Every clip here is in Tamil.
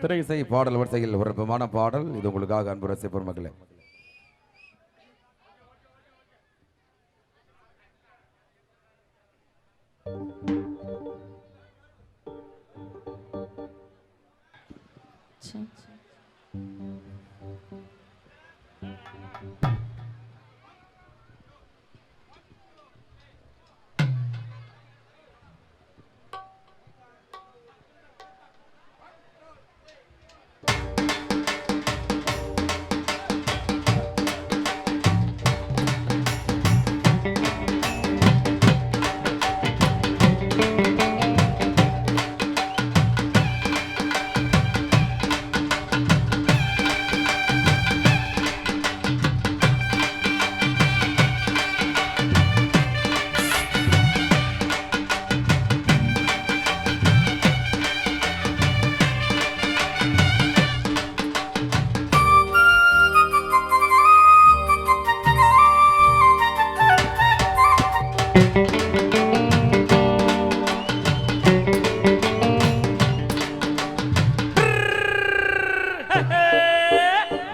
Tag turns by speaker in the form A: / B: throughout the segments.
A: திரை இசை பாடல் வரிசையில் ஒரு பாடல் இது உங்களுக்காக அன்பு ரசிப்பர் மகளே Thank you.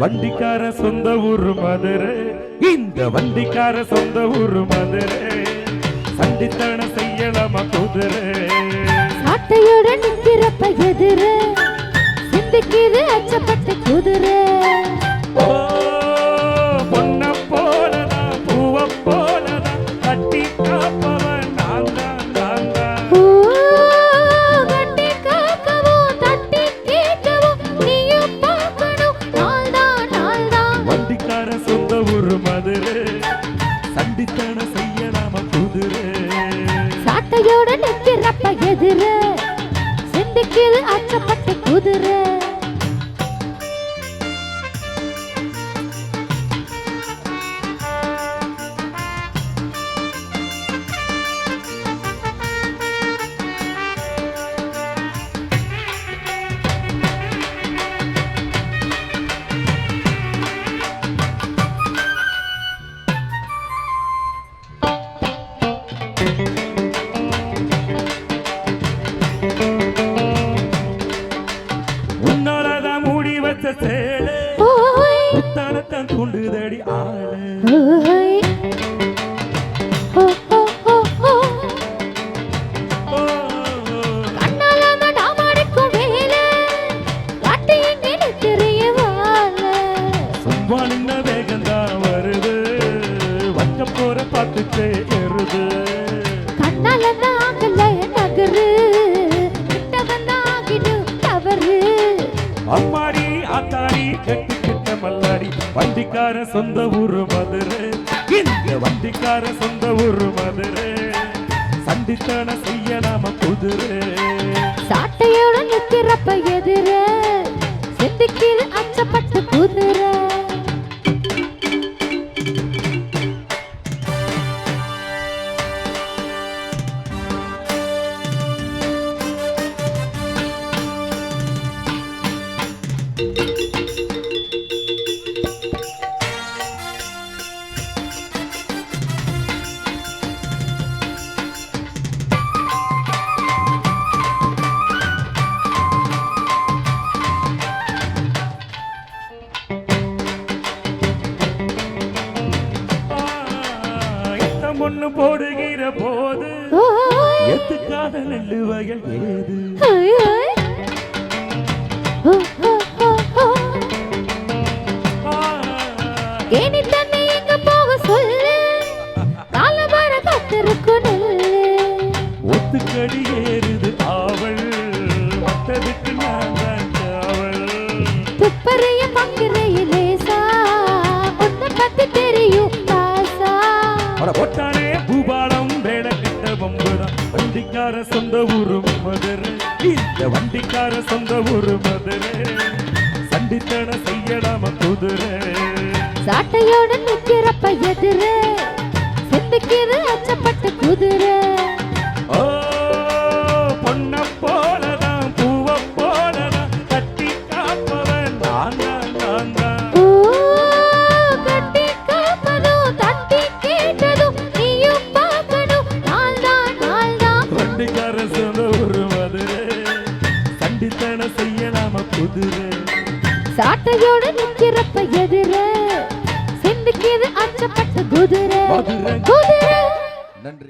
B: வண்டிக்கார சொந்த ஊரு மதுரை. இந்த வண்டிக்கார சொந்த ஊரு மதுரை. சண்டித்தன செய்யலாமா குதிரை?
C: சாட்டையோட நிக்கிறப்ப எதிர சிந்திக்குது அச்சப்பட்ட குதிரை. எதிர சிந்திக்குது அச்சப்பட்டு குதிரை.
B: சும்மா நின்ன வேகந்தான் வருது. வச்ச போற பார்த்துட்டே எருது
C: கண்ணால தான் ஆகல நகரு, தவறு.
B: அம்மாடி ஆத்தாடி கெட்டு கிட்ட மல்லாடி வண்டிக்கார சொந்த ஊரு மதுரை. இந்த வண்டிக்கார சொந்த ஊரு மதுரை. சண்டித்தன செய்யலாம குதிரை.
C: சாட்டையோட நிக்கிறப்ப எதிர சிந்திக்கிது அச்சப்பட்டு குதிரை.
B: ஒண்ணு போடுகிற போது எத்துக்காத நெல்லு வயல் ஏது? வண்டிக்கார சொந்த ஊரு மதுரை. இந்த வண்டிக்கார சொந்த ஊரு மதுரை. சண்டித்தன செய்யலாம குதிரை.
C: சாட்டையோட நிக்கிறப்ப எதிர சிந்திக்கிது அச்சப்பட்டு குதிரை.
B: சண்டித்தன செய்யலாம குதிரை மதுரை
C: சாட்டையோட நிக்கிறப்ப எதிர சிந்துக்கிது அச்சப்பட்ட குதிரை. குதிரை.
A: நன்றி.